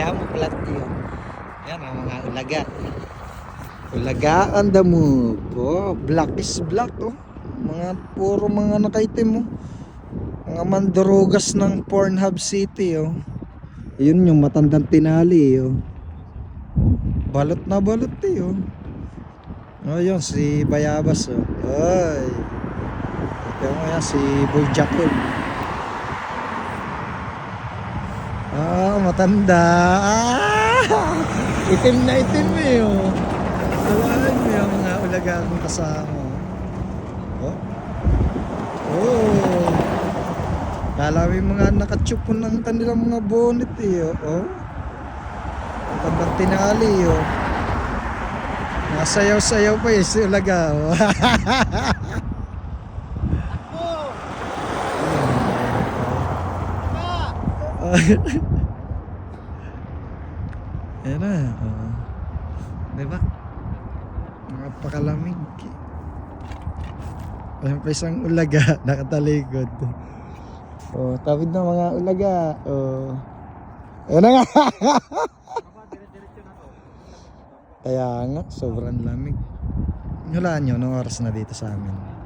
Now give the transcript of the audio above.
Camouflage yun. Yan ang mga ulaga. Ulaga on the move. Oh, black is black oh. Mga puro mga nakaitim oh. Mga mandurugas ng Pornhub City oh. Yun yung matandang tinali oh. Balot na balot eh oh. Oh yun si Bayabas oh. Ay. Ito mo yan si Boy Jacob. Ah, matanda. Ah! Itim na itim eh oh. Tawahan mo yung mga ulaga akong kasama. Oh. Oh. Kala mo yung mga nakachupon ng kanilang mga bonnet eh. Oh. oh. Matandang tinali oh. Nasayaw-sayaw pa eh si ulaga. Oh. Ayan na. Oh. Diba? Napakalamig. Ayan pa isang ulaga nakatalikod. Oh, tawid na mga ulaga. Oh. Ayan na nga. Kaya nga, sobrang lamig. Hulaan nyo, anong oras na dito sa amin?